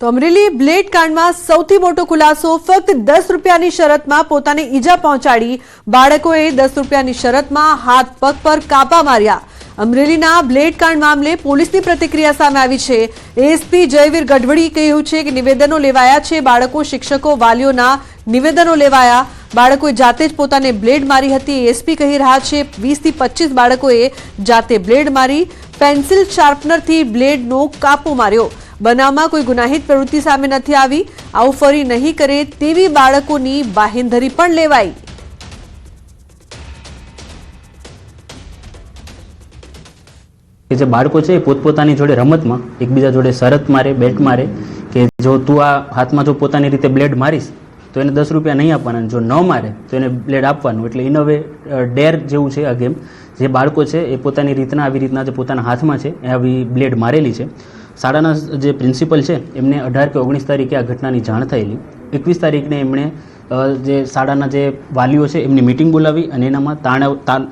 તો અમરેલી બ્લેડ કાંડમાં સૌથી મોટો ખુલાસો ફક્ત દસ રૂપિયાની શરતમાં પોતાને ઈજા પહોંચાડી બાળકોએ દસ રૂપિયાની શરતમાં હાથ પગ પર કાપા માર્યા. અમરેલીના બ્લેડ કાંડ મામલે પોલીસની પ્રતિક્રિયા સામે આવી છે. એસપી જયવીર ગઢવડી કહ્યું છે કે નિવેદનો લેવાયા છે. બાળકો, શિક્ષકો, વાલીઓના નિવેદનો લેવાયા. બાળકોએ જાતે જ પોતાને બ્લેડ મારી હતી. એસપી કહી રહ્યા છે, વીસથી પચીસ બાળકોએ જાતે બ્લેડ મારી, પેન્સિલ શાર્પનરથી બ્લેડનો કાપો માર્યો. બનાવમાં કોઈ ગુનાહિત પ્રવૃત્તિ સામે નથી આવી. આવું ફરી નહીં કરે તેવી બાળકોની બાહેંધરી પણ લેવાઈ. કે જે બાળકો છે એ પોતપોતાની જોડે રમતમાં, એકબીજા જોડે શરત મારે, બેટ મારે, કે જો તું આ હાથમાં જો પોતાની રીતે બ્લેડ મારીશ, તો એને દસ રૂપિયા નહીં આપવાના જો ન મારે, તો એને બ્લેડ આપવાનું. એટલે ઇન વે ડેર જેવું છે આ ગેમ જે બાળકો છે એ પોતાની રીતના, આવી રીતના જે પોતાના હાથમાં છે, એ આવી બ્લેડ મારેલી છે. શાળાના જે પ્રિન્સિપલ છે, એમને અઢાર કે ઓગણીસ તારીખે આ ઘટનાની જાણ થયેલી. એકવીસ તારીખને એમણે જે શાળાના જે વાલીઓ છે, એમની મિટિંગ બોલાવી અને એનામાં તાણ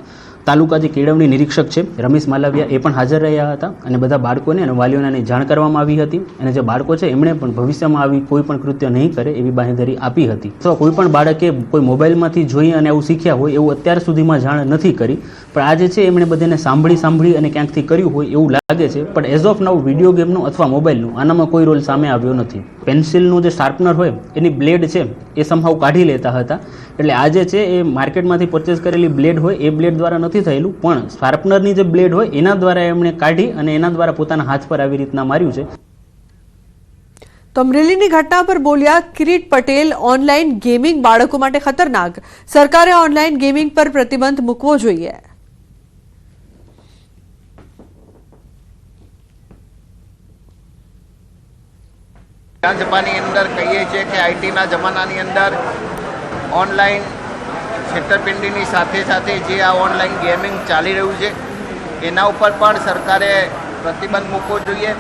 તાલુકા જે કેળવણી નિરીક્ષક છે. રમેશ માલવિયા એ પણ હાજર રહ્યા હતા અને બધા બાળકોને અને વાલીઓને જાણ કરવામાં આવી હતી અને જે બાળકો છે એમણે પણ ભવિષ્યમાં આવી કોઈ પણ કૃત્ય નહીં કરે એવી બાંહેધરી આપી હતી. તો કોઈ પણ બાળકે કોઈ મોબાઈલમાંથી જોઈ અને આવું શીખ્યા હોય એવું અત્યાર સુધીમાં જાણ નથી કરી. પણ આજે છે એમણે બધાને સાંભળી સાંભળી અને ક્યાંકથી કર્યું હોય એવું લાગે છે. પણ એઝ ઓફ નાઉ વીડિયો ગેમનું અથવા મોબાઈલનું આનામાં કોઈ રોલ સામે આવ્યો નથી. પેન્સિલનું જે શાર્પનર હોય એની બ્લેડ છે એ સંભાવ કાઢી લેતા હતા. એટલે આજે છે એ માર્કેટમાંથી પરચેસ કરેલી બ્લેડ હોય એ બ્લેડ દ્વારા નથી થયેલું પણ શાર્પનરની જે બ્લેડ હોય એના દ્વારા એમણે કાઢી અને એના દ્વારા પોતાના હાથ પર આવી રીતના માર્યું છે. તો અમરેલીની ઘટના પર બોલ્યા કિરીટ પટેલ ઓનલાઈન ગેમિંગ બાળકો માટે ખતરનાક. સરકારે ઓનલાઈન ગેમિંગ પર પ્રતિબંધ મૂકવો જોઈએ. વિધાનસભાની અંદર કહીએ છીએ કે આઈટીના જમાનાની અંદર ઓનલાઈન છેતરપિંડીની સાથે સાથે જે આ ઓનલાઈન ગેમિંગ ચાલી રહ્યું છે, એના ઉપર પણ સરકારે પ્રતિબંધ મૂકવો જોઈએ.